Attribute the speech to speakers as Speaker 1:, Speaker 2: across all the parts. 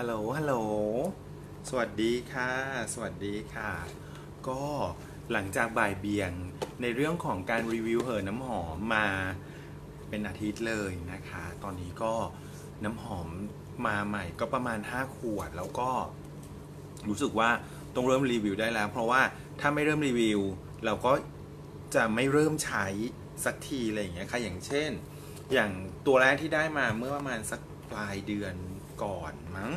Speaker 1: ฮัลโหล ฮัลโหล สวัสดีค่ะ สวัสดีค่ะ ก็หลังจากบ่ายเบี่ยงในเรื่องของการรีวิวเหอน้ำหอมมาเป็นอาทิตย์เลยนะคะ ตอนนี้ก็น้ำหอมมาใหม่ก็ประมาณ 5 ขวด แล้วก็รู้สึกว่าต้องเริ่มรีวิวได้แล้ว เพราะว่าถ้าไม่เริ่มรีวิว เราก็จะไม่เริ่มใช้สักทีอะไรอย่างเงี้ยค่ะอย่างเช่น อย่างตัวแรกที่ได้มาเมื่อประมาณสักปลายเดือน ก่อนมั้ง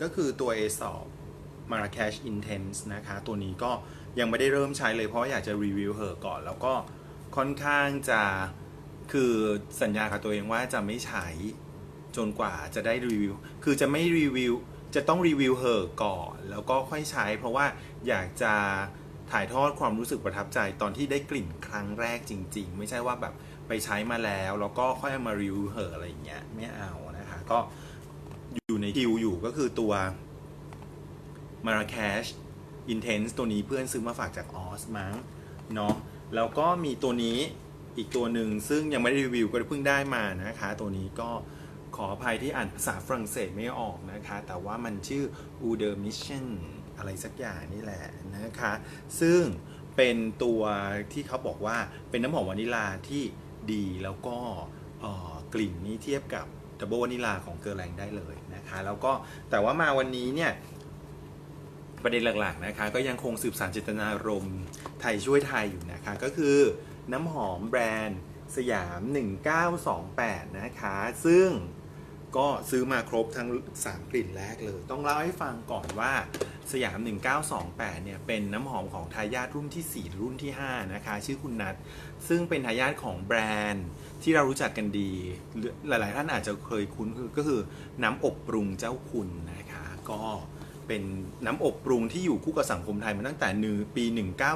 Speaker 1: ก็คือตัว a s o p Marrakesh Intense นะคะ ตัวนี้ก็ยังไม่ได้เริ่มใช้เลยเพราะอยากจะรีวิวเหอะก่อน แล้วก็ค่อนข้างจะคือสัญญากับตัวเองว่าจะไม่ใช้จนกว่าจะได้รีวิว คือจะไม่รีวิว จะต้องรีวิวเหอะก่อน แล้วก็ค่อยใช้ เพราะว่าอยากจะถ่ายทอดความรู้สึกประทับใจตอนที่ได้กลิ่นครั้งแรกจริง ๆ ไม่ใช่ว่าแบบไปใช้มาแล้ว แล้วก็ค่อยมารีวิวเหอะอะไรอย่างเงี้ยไม่เอานะคะ ก็ ในคิวอยู่ก็คือตัว Marrakesh Intense ตัวนี้เพื่อนซื้อมาฝากจากออสมั้งเนาะแล้วก็มีตัวนี้อีกตัวหนึ่งซึ่งยังไม่ได้รีวิวก็เพิ่งได้มานะคะ ตัวนี้ก็ขออภัยที่อ่านภาษาฝรั่งเศสไม่ออกนะคะ แต่ว่ามันชื่อ u d e r Mission อะไรสักอย่างนี่แหละนะคะ ซึ่งเป็นตัวที่เขาบอกว่าเป็นน้ำหอมวานิลาที่ดีแล้วก็กลิ่นนี้เทียบกับดับเบิลวานิลาของเกอร์แรงได้เลย นะคะ แล้วก็แต่ว่ามาวันนี้เนี่ยประเด็นหลักๆนะคะ ก็ยังคงสืบสารเจตนารมณ์ไทยช่วยไทยอยู่นะคะ ก็คือน้ำหอมแบรนด์สยาม 1928 นะคะ ซึ่ง ก็ซื้อมาครบทั้ง 3 กลิ่นแรกเลย ต้องเล่าให้ฟังก่อนว่าสยาม 1928 เนี่ย เป็นน้ำหอมของทายาทรุ่นที่ 4 รุ่นที่ 5 นะคะ ชื่อคุณนัทซึ่งเป็นทายาทของแบรนด์ที่เรารู้จักกันดี หลายๆท่านอาจจะเคยคุ้นก็คือน้ำอบปรุงเจ้าคุณนะคะ ก็ เป็นน้ำอบปรุงที่อยู่คู่กับสังคมไทยมาตั้งแต่หนึ่งปี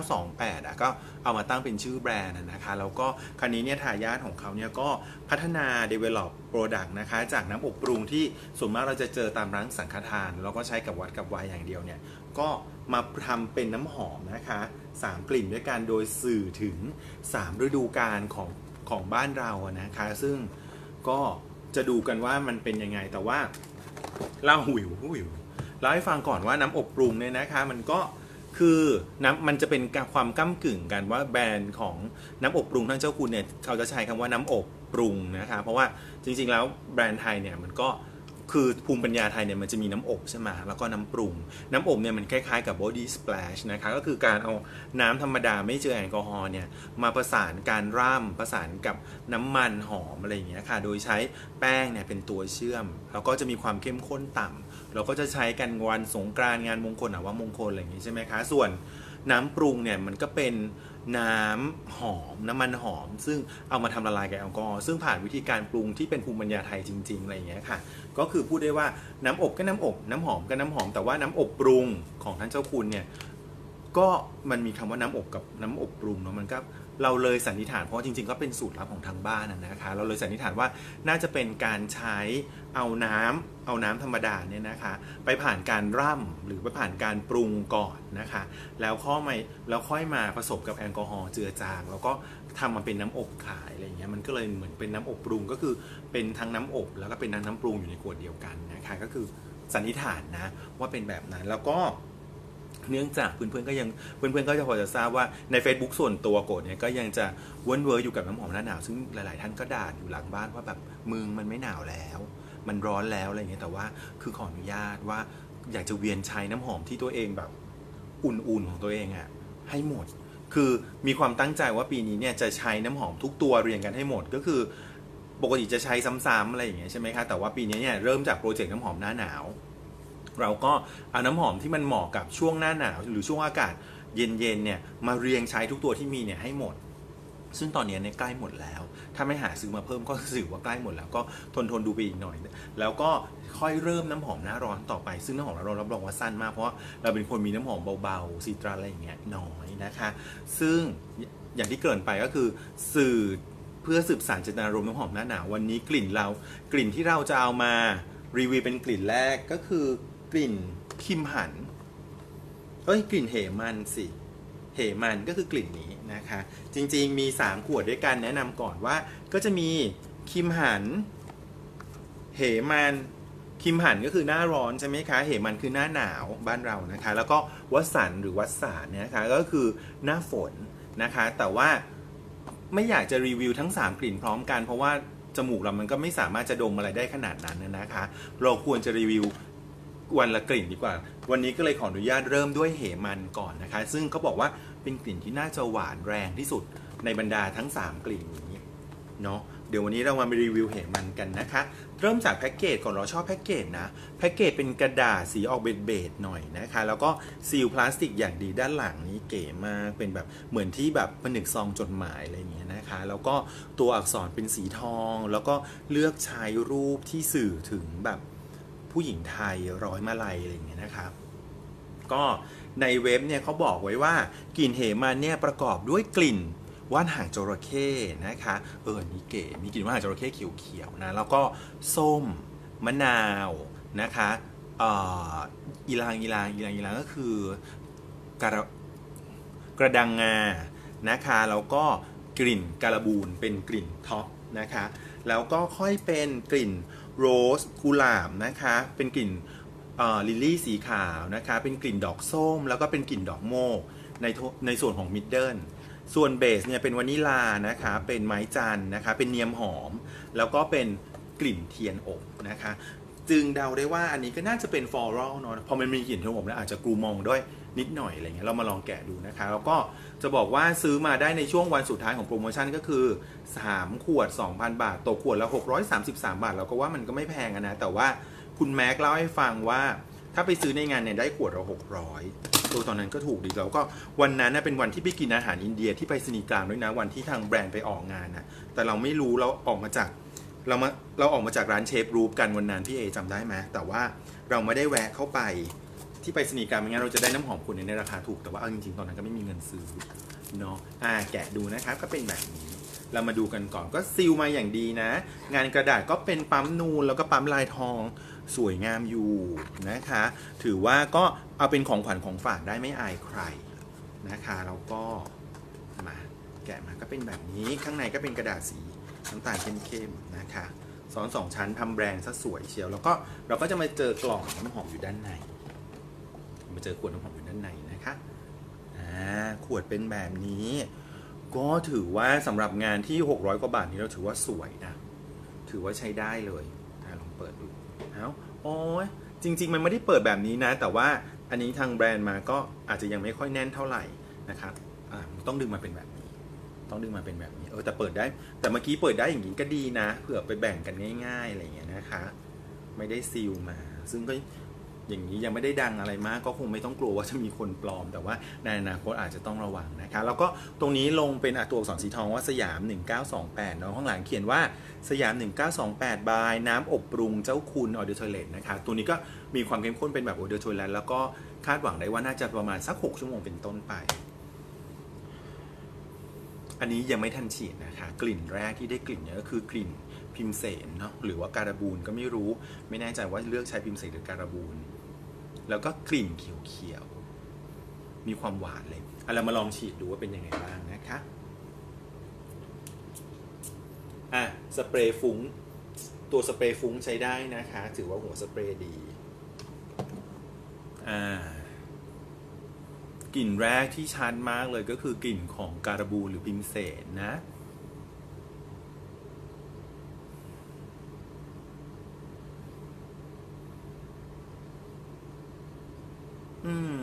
Speaker 1: 1928อะก็เอามาตั้งเป็นชื่อแบรนด์อะนะคะ แล้วก็คราวนี้เนี่ยทายาทของเขาเนี่ยก็พัฒนา develop product นะคะ จากน้ำอบปรุงที่ส่วนมากเราจะเจอตามร้านสังฆทาน แล้วก็ใช้กับวัดกับวายอย่างเดียวเนี่ยก็มาทำเป็นน้ำหอมนะคะ 3 กลิ่นด้วยกันโดยสื่อถึง 3 ฤดูกาลของของบ้านเราอะนะคะ ซึ่งก็จะดูกันว่ามันเป็นยังไงแต่ว่าเล่าหิวหิวเล่าให้ฟังก่อนว่าน้ำอบปรุงเนี่ยนะคะ มันก็คือน้ำมันจะเป็นความก้ากึ่งกันว่าแบรนด์ของน้ำอบปรุงทั้งเจ้าคุณเนี่ยเขาจะใช้คำว่าน้ำอบปรุงนะคะเพราะว่าจริงๆแล้วแบรนด์ไทยเนี่ยมันก็คือภูมิปัญญาไทยเนี่ยมันจะมีน้ำอบใช่ไหมแล้วก็น้ำปรุง น้ำอบเนี่ยมันคล้ายๆกับ body splash นะคะก็คือการเอาน้ำธรรมดาไม่เจอแอลกอฮอล์เนี่ยมาประสานการร่ำประสานกับน้ำมันหอมอะไรอย่างเงี้ยค่ะ โดยใช้แป้งเนี่ยเป็นตัวเชื่อม แล้วก็จะมีความเข้มข้นต่ำ เราก็จะใช้กันวันสงกรานงานมงคลหรือว่ามงคลอะไรอย่างนี้ใช่ไหมคะ ส่วนน้ำปรุงเนี่ยมันก็เป็นน้ำหอมน้ำมันหอม ซึ่งเอามาทำละลายกับแอลกอฮอล์ซึ่งผ่านวิธีการปรุงที่เป็นภูมิปัญญาไทยจริงๆอะไรอย่างเงี้ยค่ะ ก็คือพูดได้ว่าน้ำอบก็น้ำอบน้ำหอมก็น้ำหอม แต่ว่าน้ำอบปรุงของท่านเจ้าคุณเนี่ยก็มันมีคำว่าน้ำอบกับน้ำอบปรุงเนาะมันก็ เราเลยสันนิษฐานเพราะว่าจริงๆ ก็เป็นสูตรลับของทางบ้านนะคะ เราเลยสันนิษฐานว่าน่าจะเป็นการใช้เอาน้ำเอาน้ำธรรมดาเนี่ยนะคะ ไปผ่านการร่ำหรือไปผ่านการปรุงก่อนนะคะ แล้วข้อมาแล้วค่อยมาผสมกับแอลกอฮอล์เจือจาง แล้วก็ทำมาเป็นน้ำอบขายอะไรเงี้ยมันก็เลยเหมือนเป็นน้ำอบปรุงก็คือเป็นทั้งน้ำอบ แล้วก็เป็นทั้งน้ำปรุงอยู่ในขวดเดียวกันนะคะก็คือสันนิษฐานนะว่าเป็นแบบนั้นแล้วก็ เนื่องจากเพื่อนๆก็ยังเพื่อนๆก็จะพอจะทราบว่าใน Facebook ส่วนตัวโกดเนี่ยก็ยังจะวนเวอร์อยู่กับน้ำหอมหน้าหนาว ซึ่งหลายๆท่านก็ด่าอยู่หลังบ้านว่าแบบมึงมันไม่หนาวแล้ว มันร้อนแล้วอะไรอย่างเงี้ยแต่ว่าคือขออนุญาตว่าอยากจะเวียนใช้น้ำหอมที่ตัวเองแบบอุ่นๆของตัวเองอะ่ะให้หมด คือมีความตั้งใจว่าปีนี้เนี่ยจะใช้น้ำหอมทุกตัวเรียงกันให้หมดก็คือ ปกติจะใช้ซ้ำๆอะไรอย่างเงี้ยใช่ไหมคะแต่ว่าปีนี้เนี่ยเริ่มจากโปรเจกต์น้ำหอมหน้าหนาว เราก็เอาน้ำหอมที่มันเหมาะกับช่วงหน้าหนาว หรือช่วงอากาศเย็นๆเนี่ยมาเรียงใช้ทุกตัวที่มีเนี่ยให้หมด ซึ่งตอนนี้เนี่ยใกล้หมดแล้ว ถ้าไม่หาซื้อมาเพิ่มก็ถือว่าใกล้หมดแล้วก็ทนทนดูไปอีกหน่อย แล้วก็ค่อยเริ่มน้ำหอมหน้าร้อนต่อไป ซึ่งน้ำหอมหน้าร้อนรับรองว่าสั้นมากเพราะว่าเราเป็นคนมีน้ำหอมเบาๆซีตราอะไรอย่างเงี้ยน้อยนะคะ ซึ่งอย่างที่เกริ่นไปก็คือสื่อเพื่อสืบสารเจตนารมณ์น้ำหอมหน้าหนาววันนี้กลิ่นเรา กลิ่นที่เราจะเอามารีวิวเป็นกลิ่นแรกก็คือ กลิ่นคิมหัน เอ้ยกลิ่นเหมันสิเหมันก็คือกลิ่นนี้นะคะ จริงๆมี 3 ขวดด้วยกันแนะนำก่อนว่าก็จะมีคิมหัน เหมันคคิมหันก็คือหน้าร้อนใช่ไหมคะ เหมันคือหน้าหนาวบ้านเรานะคะ แล้วก็วัดสันหรือวัดสารเนี่ยนะคะก็คือหน้าฝนนะคะ แต่ว่าไม่อยากจะรีวิวทั้ง 3 กลิ่นพร้อมกันเพราะว่าจมูกเรามันก็ไม่สามารถจะดมอะไรได้ขนาดนั้นนะคะ เราควรจะรีวิว วันละกลิ่นดีกว่า วันนี้ก็เลยขออนุญาตเริ่มด้วยเหมันก่อนนะคะ ซึ่งเขาบอกว่าเป็นกลิ่นที่น่าจะหวานแรงที่สุดในบรรดาทั้ง 3 กลิ่นนี้เนาะเดี๋ยววันนี้เรามารีวิวเหมันกันนะคะ เริ่มจากแพ็กเกจก่อนเราชอบแพ็กเกจนะแพ็กเกจเป็นกระดาษสีออกเบจๆหน่อยนะคะ แล้วก็ซีลพลาสติกอย่างดีด้านหลังนี้เก๋มากเป็นแบบเหมือนที่แบบผนึกซองจดหมายอะไรอย่างเงี้ยนะคะ แล้วก็ตัวอักษรเป็นสีทอง แล้วก็เลือกใช้รูปที่สื่อถึงแบบ ผู้หญิงไทยร้อยมาลัยอะไรอย่างเงี้ยนะครับ ก็ในเว็บเนี่ยเขาบอกไว้ว่ากลิ่นเหมันเนี่ยประกอบด้วยกลิ่นว่านหางจระเข้นะคะเออนี่เก๋มีกลิ่นว่านหางจระเข้เขียวๆนะแล้วก็ส้มมะนาวนะคะอีลางอีลางอีลางอีลางก็คือกระกระดังงานะคะแล้วก็กลิ่นการบูนเป็นกลิ่นท็อปนะคะแล้วก็ค่อยเป็นกลิ่น โรสกุหลาบนะคะ เป็นกลิ่นลิลลี่สีขาวนะคะ เป็นกลิ่นดอกส้ม แล้วก็เป็นกลิ่นดอกโมกในในส่วนของมิดเดิลส่วนเบสเนี่ยเป็นวานิลานะคะ เป็นไม้จันนะคะ เป็นเนียมหอม แล้วก็เป็นกลิ่นเทียนอบนะคะ จึงเดาได้ว่าอันนี้ก็น่าจะเป็นฟลอรัลเนาะพอมันมีกลิ่นเทียนอบแล้วอาจจะกรูมองด้วย นิดหน่อยอะไรเงี้ยเรามาลองแกะดูนะคะ แล้วก็จะบอกว่าซื้อมาได้ในช่วงวันสุดท้ายของโปรโมชั่นก็คือ 3 ขวด 2,000 บาทตกขวดละ 633 บาท เราก็ว่ามันก็ไม่แพงนะ แต่ว่าคุณแม็กเล่าให้ฟังว่าถ้าไปซื้อในงานเนี่ยได้ขวดละ600ตัวตอนนั้นก็ถูกดีแล้วก็วันนั้นนะเป็นวันที่ไปกินอาหารอินเดียที่ไปสนีกลางด้วยนะวันที่ทางแบรนด์ไปออกงานนะแต่เราไม่รู้เราออกมาจากเรามาเราออกมาจากร้านเชฟรูปกันวันนั้นพี่เอจำได้ไหมแต่ว่าเราไม่ได้แวะเข้าไป ที่ไปสนีย์กลางไม่งั้นเราจะได้น้ำหอมคุณในราคาถูกแต่ว่าเอาจริงๆตอนนั้นก็ไม่มีเงินซื้อเนาะอ่าแกะดูนะครับก็เป็นแบบนี้ เรามาดูกันก่อนก็ซีลมาอย่างดีนะ งานกระดาษก็เป็นปั๊มนูนแล้วก็ปั๊มลายทองสวยงามอยู่นะคะ ถือว่าก็เอาเป็นของขวัญของฝากได้ไม่อายใครนะคะแล้วก็มาแกะมาก็เป็นแบบนี้ข้างในก็เป็นกระดาษสีน้ำตาลเข้มๆนะคะซ้อนสองชั้นทำแบรนด์ซะสวยเชียว แล้วก็เราก็จะมาเจอกล่องน้ำหอมอยู่ด้านใน มาเจอขวดน้ำหอมอยู่ด้านในนะคะอ่าขวดเป็นแบบนี้ ก็ถือว่าสำหรับงานที่ 600 กว่าบาทนี้เราถือว่าสวยนะ ถือว่าใช้ได้เลยอะลองเปิดดูเอ้าโอ้ยจริง ๆ มันไม่ได้เปิดแบบนี้นะ แต่ว่าอันนี้ทางแบรนด์มาก็อาจจะยังไม่ค่อยแน่นเท่าไหร่นะครับอ่าต้องดึงมาเป็นแบบนี้ ต้องดึงมาเป็นแบบนี้ เออแต่เปิดได้ แต่เมื่อกี้เปิดได้อย่างนี้ก็ดีนะ เผื่อไปแบ่งกันง่าย ๆ อะไรอย่างเงี้ยนะคะ ไม่ได้ซีลมา ซึ่งก็ อย่างนี้ยังไม่ได้ดังอะไรมาก ก็คงไม่ต้องกลัวว่าจะมีคนปลอม แต่ว่าในอนาคตอาจจะต้องระวังนะคะ แล้วก็ตรงนี้ลงเป็นตัวอักษรสีทองว่าสยาม 1928เนาะข้างหลังเขียนว่าสยาม 1928 บาย น้ำอบปรุงเจ้าคุณออเดอร์ทอยเลตนะคะตัวนี้ก็มีความเข้มข้นเป็นแบบออเดอร์ทอยเลตแล้วก็คาดหวังได้ว่าน่าจะประมาณสัก 6 ชั่วโมงเป็นต้นไป อันนี้ยังไม่ทันฉีดนะคะ กลิ่นแรกที่ได้กลิ่นเนี่ยก็คือกลิ่นพิมเสนเนาะหรือว่าการาบูนก็ไม่รู้ ไม่แน่ใจว่าเลือกใช้พิมเสนหรือการาบูน แล้วก็กลิ่นเขียวๆ มีความหวานเลยเอาเรามาลองฉีดดูว่าเป็นยังไงบ้างนะคะ อะ สเปรย์ฟุ้ง ตัวสเปรย์ฟุ้งใช้ได้นะคะ ถือว่าหัวสเปรย์ดี อ่ากลิ่นแรกที่ชัดมากเลยก็คือกลิ่นของการบูหรือพิมเสนนะ อืม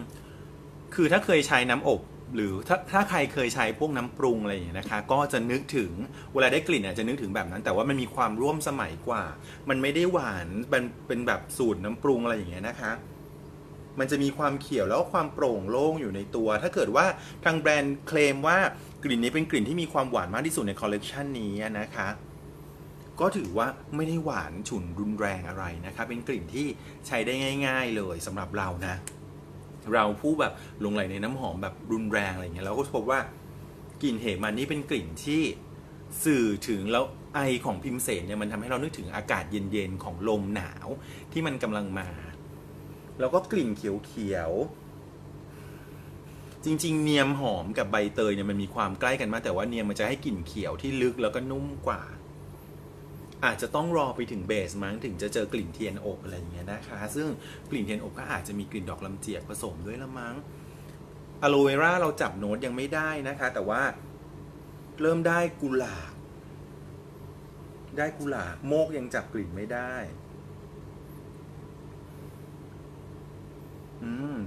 Speaker 1: คือถ้าเคยใช้น้ำอบหรือถ้าถ้าใครเคยใช้พวกน้ำปรุงอะไรอย่างเงี้ยนะคะ ก็จะนึกถึงเวลาได้กลิ่นอะจะนึกถึงแบบนั้น แต่ว่ามันมีความร่วมสมัยกว่า มันไม่ได้หวานเป็นเป็นแบบสูตรน้ำปรุงอะไรอย่างเงี้ยนะคะ มันจะมีความเขียวแล้วความโปร่งโล่งอยู่ในตัว ถ้าเกิดว่าทางแบรนด์เคลมว่ากลิ่นนี้เป็นกลิ่นที่มีความหวานมากที่สุดในคอลเลกชันนี้นะคะก็ถือว่าไม่ได้หวานฉุนรุนแรงอะไรนะคะ เป็นกลิ่นที่ใช้ได้ง่าย ๆ เลยสำหรับเรานะ เราผู้แบบลงไหลในน้ำหอมแบบรุนแรงอะไรเงี้ยเราก็พบว่ากลิ่นเหมันนี่เป็นกลิ่นที่สื่อถึงแล้วไอของพิมเสนเนี่ยมันทำให้เรานึกถึงอากาศเย็นๆของลมหนาวที่มันกำลังมา แล้วก็กลิ่นเขียวๆจริง ๆ เนียมหอมกับใบเตยเนี่ยมันมีความใกล้กันมากแต่ว่าเนียมมันจะให้กลิ่นเขียวที่ลึกแล้วก็นุ่มกว่า อาจจะต้องรอไปถึงเบสมั้งถึงจะเจอกลิ่นเทียนอบอะไรอย่างเงี้ยนะคะ ซึ่งกลิ่นเทียนอบก็อาจจะมีกลิ่นดอกลำเจียกผสมด้วยละมั้งอะโลเวราเราจับโน้ตยังไม่ได้นะคะ แต่ว่าเริ่มได้กุหลาบได้กุหลาบโมกยังจับกลิ่นไม่ได้ อืม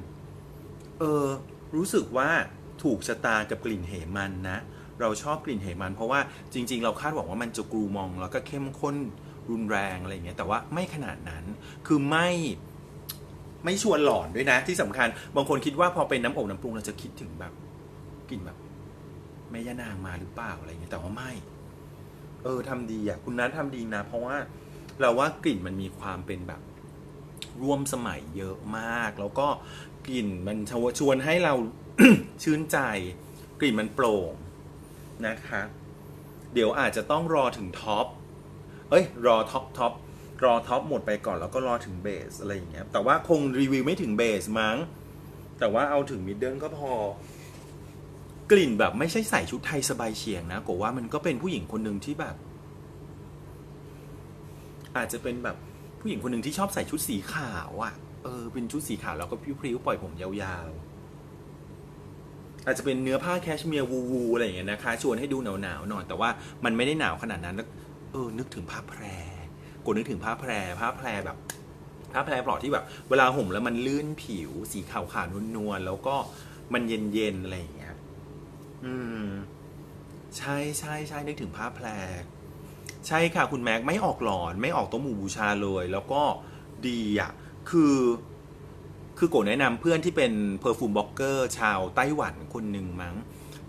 Speaker 1: เออ รู้สึกว่าถูกชะตากับกลิ่นเหมันนะ เราชอบกลิ่นเหมัน เพราะว่าจริง ๆ เราคาดหวังว่ามันจะกรูมอง แล้วก็เข้มข้นรุนแรงอะไรอย่างเงี้ยแต่ว่าไม่ขนาดนั้นคือไม่ไม่ชวนหลอนด้วยนะ ที่สำคัญ บางคนคิดว่าพอเป็นน้ำอบน้ำปรุงเราจะคิดถึงแบบกลิ่นแบบแม่ย่านางมาหรือเปล่าอะไรอย่างเงี้ยแต่ว่าไม่ เออทำดีอะคุณนัททำดีนะ เพราะว่าเราว่ากลิ่นมันมีความเป็นแบบร่วมสมัยเยอะมาก แล้วก็กลิ่นมันชวนให้เราชื่นใจ กลิ่นมันโปร่ง นะคะ เดี๋ยวอาจจะต้องรอถึงท็อป เอ้ย รอท็อปท็อปรอท็อปหมดไปก่อนแล้วก็รอถึงเบสอะไรอย่างเงี้ย แต่ว่าคงรีวิวไม่ถึงเบสมั้ง แต่ว่าเอาถึงมิดเดิลก็พอ กลิ่นแบบไม่ใช่ใส่ชุดไทยสบายเฉียงนะกว่ามันก็เป็นผู้หญิงคนหนึ่งที่แบบ อาจจะเป็นแบบผู้หญิงคนหนึ่งที่ชอบใส่ชุดสีขาวอะ่ะ เออ เป็นชุดสีขาวแล้วก็พริ้วๆปล่อยผมยาวๆ อาจจะเป็นเนื้อผ้าแคชเมียร์วูวูอะไรอย่างเงี้ยนะคะ ชวนให้ดูหนาวๆหน่อยแต่ว่ามันไม่ได้หนาวขนาดนั้นแล้วเออนึกถึงผ้าแพรกดนึกถึงผ้าแพรผ้าแพรแบบผ้าแพรปลอกที่แบบ เวลาห่มแล้วมันลื่นผิว สีขาวขาวนวลๆแล้วก็มันเย็นๆอะไรอย่างเงี้ยอืม ใช่ใช่ใช่นึกถึงผ้าแพรใช่ค่ะคุณแม็กไม่ออกหลอนไม่ออกโต๊ะหมู่บูชาเลย แล้วก็ดีอะ คือ คือโกแนะนำเพื่อนที่เป็นเพอร์ฟูมบล็อกเกอร์ชาวไต้หวันคนหนึ่งมั้ง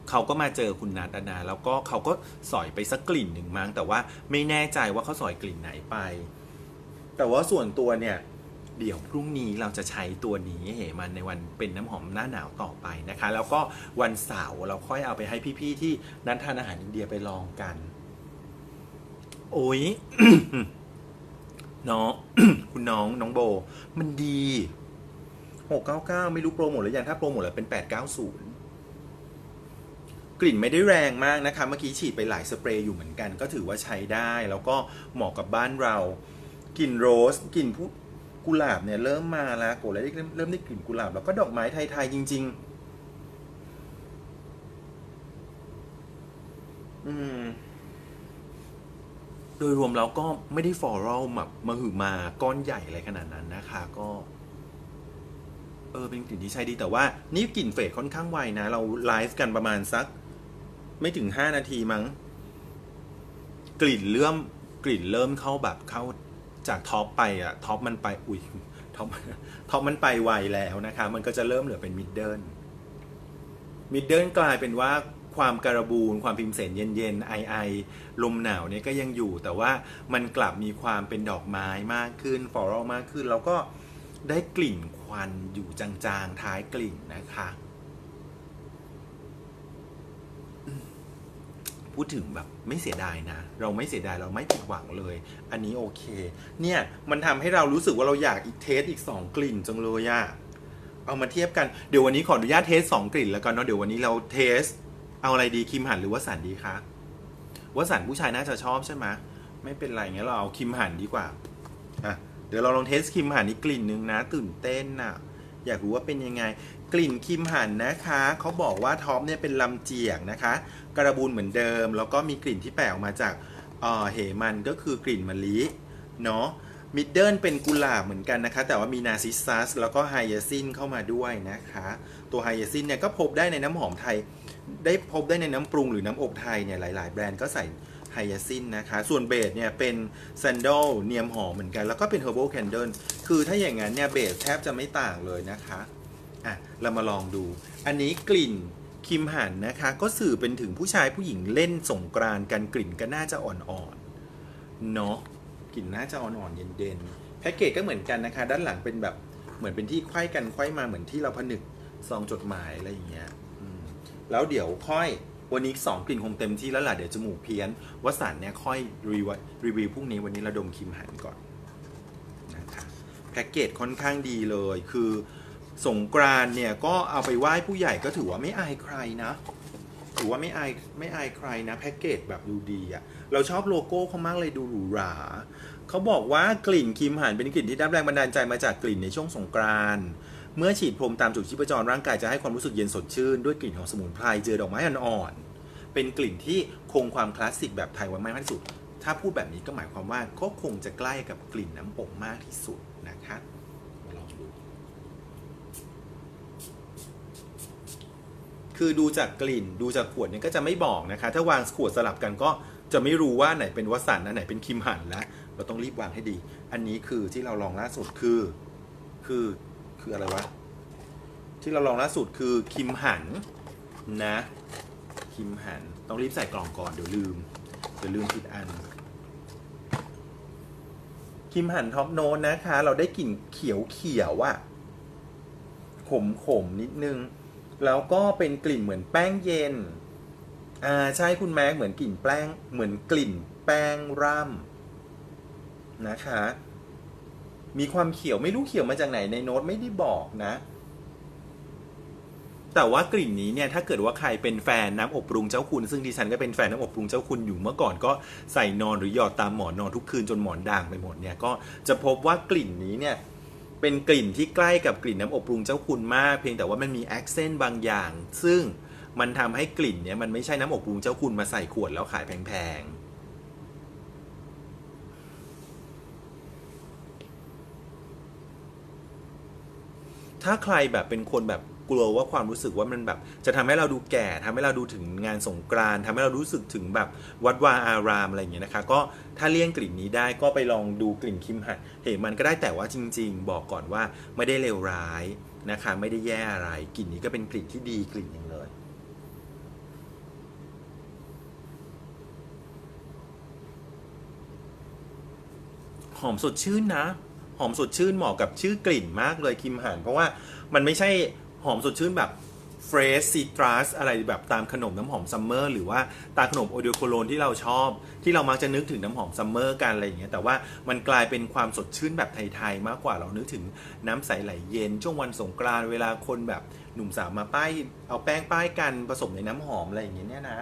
Speaker 1: เขาก็มาเจอคุณนัทนะแล้วก็เขาก็สอยไปสักกลิ่นหนึ่งมั้ง แต่ว่าไม่แน่ใจว่าเขาสอยกลิ่นไหนไป แต่ว่าส่วนตัวเนี่ย เดี๋ยวพรุ่งนี้เราจะใช้ตัวนี้เหมันในวันเป็นน้ำหอมหน้าหนาวต่อไปนะคะ แล้วก็วันเสาร์เราค่อยเอาไปให้พี่ๆที่นัดทานอาหารอินเดียไปลองกัน โอ้ยน้องคุณน้องน้องโบ มันดี หกเก้าเก้าไม่รู้โปรโมทหรือยังถ้าโปรโมทแล้วเป็นแปดเก้าศูนย์กลิ่นไม่ได้แรงมากนะคะ เมื่อกี้ฉีดไปหลายสเปรย์อยู่เหมือนกัน ก็ถือว่าใช้ได้ แล้วก็เหมาะกับบ้านเรา กลิ่นโรส กลิ่นผู้กุหลาบเนี่ยเริ่มมาแล้วโกแล้วเริ่มเริ่มได้กลิ่นกุหลาบ แล้วก็ดอกไม้ไทย ๆ จริง ๆ อืมโดยรวมแล้วก็ไม่ได้ฟอรัลแบบมาหือมาก้อนใหญ่อะไรขนาดนั้นนะคะก็ เออเป็นกลิ่นที่ใช้ดีแต่ว่านี่กลิ่นเฟดค่อนข้างไวนะ เราไลฟ์กันประมาณสัก ไม่ถึงห้านาทีมั้ง กลิ่นเริ่มกลิ่นเริ่มเข้าแบบเข้าจากท็อปไปอะท็อปมันไปอุ้ยท็อปท็อปมันไปไวแล้วนะคะ มันก็จะเริ่มเหลือเป็นมิดเดิลมิดเดิลกลายเป็นว่าความการบูนความพิมพ์เสนเย็นๆไอไอลมหนาวเนี่ยก็ยังอยู่ แต่ว่ามันกลับมีความเป็นดอกไม้มากขึ้นฟลอรัลมากขึ้น แล้วก็ ได้กลิ่นควันอยู่จางๆท้ายกลิ่นนะคะ พูดถึงแบบไม่เสียดายนะ เราไม่เสียดายเราไม่ผิดหวังเลย อันนี้โอเค เนี่ยมันทำให้เรารู้สึกว่าเราอยากอีกเทสอีกสองกลิ่นจังเลยอะเอามาเทียบกันเดี๋ยววันนี้ขออนุญาตเทสสองกลิ่นแล้วกันเนาะเดี๋ยววันนี้เราเทส เอาอะไรดีคิมหันหรือว่าสันดีคะว่าสันผู้ชายน่าจะชอบใช่ไหมไม่เป็นไรงั้นเราเอาคิมหันดีกว่า เดี๋ยวเราลองเทสคิมหันอีกกลิ่นหนึ่งนะตื่นเต้นน่ะ อยากรู้ว่าเป็นยังไง กลิ่นคิมหันนะคะ เขาบอกว่าท็อปเนี่ยเป็นลำเจียกนะคะ กระบูนเหมือนเดิม แล้วก็มีกลิ่นที่แปลออกมาจากเอ่อเหมันก็คือกลิ่นมะลิเนาะมิดเดิลเป็นกุหลาบเหมือนกันนะคะ แต่ว่ามีนาซิซัสแล้วก็ไฮยาซินเข้ามาด้วยนะคะ ตัวไฮยาซินเนี่ยก็พบได้ในน้ำหอมไทย ได้พบได้ในน้ำปรุงหรือน้ำอบไทยเนี่ยหลาย ๆ แบรนด์ก็ใส่ ไฮยาซินนะคะ ส่วนเบสเนี่ยเป็นแซนด a ลเนียมหอมเหมือนกัน แล้วก็เป็นเฮอร์ a บ c แคนเดิลคือถ้าอย่างนั้นเนี่ยเบสแทบจะไม่ต่างเลยนะคะอะเรามาลองดู อันนี้กลิ่นคิมหันนะคะ ก็สื่อเป็นถึงผู้ชายผู้หญิงเล่นสงกรานต์กันกลิ่นก็น่าจะอ่อนๆเนาะกลิ่นน่าจะอ่อนๆเย็นๆแพ็กเกจก็เหมือนกันนะคะ ด้านหลังเป็นแบบเหมือนเป็นที่ไขว้กันไขว้มาเหมือนที่เราผนึกซองจดหมายอะไรอย่างเงี้ยแล้วเดี๋ยวค่อย วันนี้สองกลิ่นคงเต็มที่แล้วล่ะเดี๋ยวจมูกเพี้ยนวสันเนี่ยค่อยรีวิวรีวิวพรุ่งนี้วันนี้เราดมคิมหันก่อนนะคะแพ็กเกจค่อนข้างดีเลยคือสงกรานเนี่ยก็เอาไปไหว้ผู้ใหญ่ก็ถือว่าไม่อายใครนะ ถือว่าไม่อายไม่อายใครนะแพ็กเกจแบบดูดีอะเราชอบโลโก้เขามากเลยดูหรูหราเขาบอกว่ากลิ่นคิมหันเป็นกลิ่นที่ได้แรงบันดาลใจมาจากกลิ่นในช่วงสงกรานต์ เมื่อฉีดพรมตามจุดชีพจรร่างกายจะให้ความรู้สึกเย็นสดชื่น ด้วยกลิ่นของสมุนไพรเจอดอกไม้อ่อนๆเป็นกลิ่นที่คงความคลาสสิกแบบไทยไว้มากที่สุด ถ้าพูดแบบนี้ก็หมายความว่าก็คงจะใกล้กับกลิ่นน้ำอบมากที่สุดนะคะมาลองดูคือดูจากกลิ่นดูจากขวดเนี่ยก็จะไม่บอกนะคะ ถ้าวางขวดสลับกันก็จะไม่รู้ว่าไหนเป็นวัสันต์อันไหนเป็นคิมหันแล้วเราต้องรีบวางให้ดี อันนี้คือที่เราลองล่าสุดคือ คือ คืออะไรวะ ที่เราลองล่าสุดคือคิมหันนะ คิมหัน ต้องรีบใส่กล่องก่อนเดี๋ยวลืม เดี๋ยวลืมผิดอัน คิมหันท็อปโนนนะคะ เราได้กลิ่นเขียวเขียวอะขมขมนิดนึง แล้วก็เป็นกลิ่นเหมือนแป้งเย็น อ่าใช่คุณแม็กเหมือนกลิ่นแป้ง เหมือนกลิ่นแป้งร่ำนะคะ มีความเขียวไม่รู้เขียวมาจากไหนในโน้ตไม่ได้บอกนะ แต่ว่ากลิ่นนี้เนี่ยถ้าเกิดว่าใครเป็นแฟนน้ำอบปรุงเจ้าคุณ ซึ่งดิฉันก็เป็นแฟนน้ำอบปรุงเจ้าคุณอยู่เมื่อก่อนก็ใส่นอนหรือหยอดตามหมอนนอนทุกคืนจนหมอนด่างไปหมดเนี่ยก็จะพบว่ากลิ่นนี้เนี่ยเป็นกลิ่นที่ใกล้กับกลิ่นน้ำอบปรุงเจ้าคุณมาก เพียงแต่ว่ามันมีแอคเซนต์บางอย่าง ซึ่งมันทำให้กลิ่นเนี่ยมันไม่ใช่น้ำอบปรุงเจ้าคุณมาใส่ขวดแล้วขายแพงๆ ถ้าใครแบบเป็นคนแบบกลัวว่าความรู้สึกว่ามันแบบ จะทำให้เราดูแก่ทำให้เราดูถึงงานสงกรานต์ทำให้เรารู้สึกถึงแบบวัดวาอารามอะไรอย่างเงี้ยนะคะ ก็ถ้าเลี่ยงกลิ่นนี้ได้ก็ไปลองดูกลิ่นคิมหันเหมันก็ได้แต่ว่าจริง ๆ บอกก่อนว่าไม่ได้เลวร้ายนะคะ ไม่ได้แย่อะไรกลิ่นนี้ก็เป็นกลิ่นที่ดีกลิ่นหนึงเลยหอมสดชื่นนะ หอมสดชื่นเหมาะกับชื่อกลิ่นมากเลยคิมหัน เพราะว่ามันไม่ใช่หอมสดชื่นแบบเฟรชซิตรัสอะไรแบบตามขนมน้ำหอมซัมเมอร์หรือว่าตามขนมโอเดโคโลนที่เราชอบ ที่เรามักจะนึกถึงน้ำหอมซัมเมอร์กันอะไรอย่างเงี้ยแต่ว่ามันกลายเป็นความสดชื่นแบบไทยๆมากกว่าเรานึกถึงน้ำใสไหลเย็น ช่วงวันสงกรานต์เวลาคนแบบหนุ่มสาวมาป้ายเอาแป้งป้ายกันผสมในน้ำหอมอะไรอย่างเงี้ยเนี่ยนะ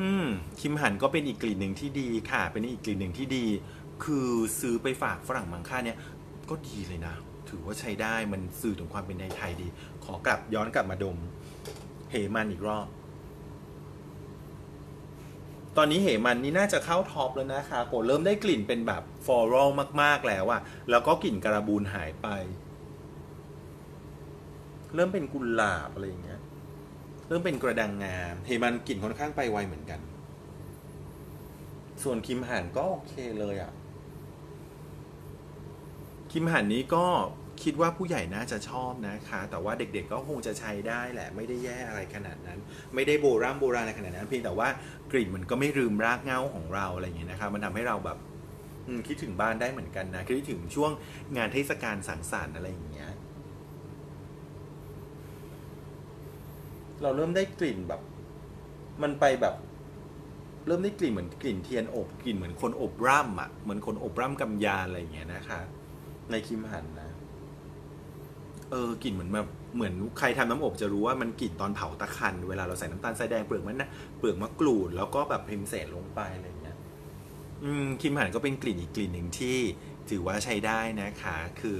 Speaker 1: อืมคิมหันก็เป็นอีกกลิ่นหนึ่งที่ดีค่ะ เป็นอีกกลิ่นหนึ่งที่ดี คือซื้อไปฝากฝรั่งมังค่าเนี่ย ก็ดีเลยนะ ถือว่าใช้ได้มันสื่อถึงความเป็นไทยดี ขอกลับย้อนกลับมาดม เหมันอีกรอบ ตอนนี้เหมันนี่น่าจะเข้าท็อปแล้วนะคะโกเริ่มได้กลิ่นเป็นแบบฟลอรัลมาก ๆแล้วอะแล้วก็กลิ่นการาบูนหายไป เริ่มเป็นกุหลาบอะไรอย่างเงี้ย ริ่มเป็นกระดังงาเฮมันกลิ่นค่อนข้างไปไวเหมือนกัน ส่วนคิมหันก็โอเคเลยอะ่ะ คิมหันนี้ก็คิดว่าผู้ใหญ่น่าจะชอบนะคะ แต่ว่าเด็กๆก็คงจะใช้ได้แหละ ไม่ได้แย่อะไรขนาดนั้น ไม่ได้โบราณโบราณอะไรขนาดนั้น เพียงแต่ว่ากลิ่นมันก็ไม่ลืมรากเง้าของเราอะไรอย่างเงี้ยนะคะ มันทำให้เราแบบคิดถึงบ้านได้เหมือนกันนะ คิดถึงช่วงงานเทศกาลสังสรรค์อะไรอย่างเงี้ย เราเริ่มได้กลิ่นแบบ มันไปแบบ เริ่มได้กลิ่นเหมือนกลิ่นเทียนอบกลิ่นเหมือนคนอบร่ำอะเหมือนคนอบร่ำกำยานอะไรอย่างเงี้ยนะคะ ในคิมหันนะ เออกลิ่นเหมือนแบบเหมือนใครทำน้ำอบจะรู้ว่ามันกลิ่นตอนเผาตะคัน เวลาเราใส่น้ำตาลทรายแดงเปลือกมันนะเปลือกมะกรูดแล้วก็แบบพิมเศษลงไปอะไรอย่างเงี้ย อืมคิมหันก็เป็นกลิ่นอีกกลิ่นหนึ่งที่ถือว่าใช้ได้นะคะ คือ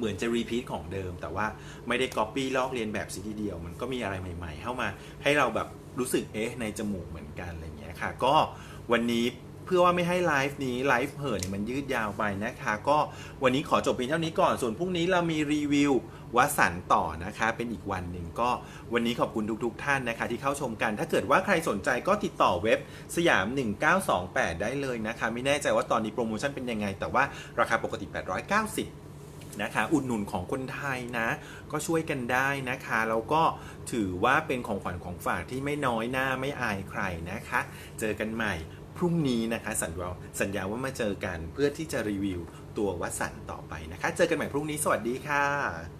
Speaker 1: เหมือนจะรีพีทของเดิม แต่ว่าไม่ได้ก๊อปปี้ลอกเลียนแบบซีทีเดียว มันก็มีอะไรใหม่ๆ เข้ามาให้เราแบบรู้สึกเอ๊ะในจมูกเหมือนกันอะไรอย่างเงี้ยค่ะ ก็วันนี้เพื่อว่าไม่ให้ไลฟ์นี้ไลฟ์เหินเนี่ยมันยืดยาวไปนะคะ ก็วันนี้ขอจบเพียงเท่านี้ก่อนส่วนพรุ่งนี้เรามีรีวิววัสันต่อนะคะ เป็นอีกวันหนึ่งก็วันนี้ขอบคุณทุกๆท่านนะคะ ที่เข้าชมกัน ถ้าเกิดว่าใครสนใจก็ติดต่อเว็บสยาม 1928 ได้เลยนะคะ ไม่แน่ใจว่าตอนนี้โปรโมชั่นเป็นยังไง แต่ว่าราคาปกติ 890 นะคะ อุดหนุนของคนไทยนะ ก็ช่วยกันได้นะคะแล้วก็ถือว่าเป็นของขวัญของฝากที่ไม่น้อยหน้าไม่อายใครนะคะ เจอกันใหม่พรุ่งนี้นะคะสัญญาสัญญาว่ามาเจอกันเพื่อที่จะรีวิวตัววัสันต์ต่อไปนะคะ เจอกันใหม่พรุ่งนี้สวัสดีค่ะ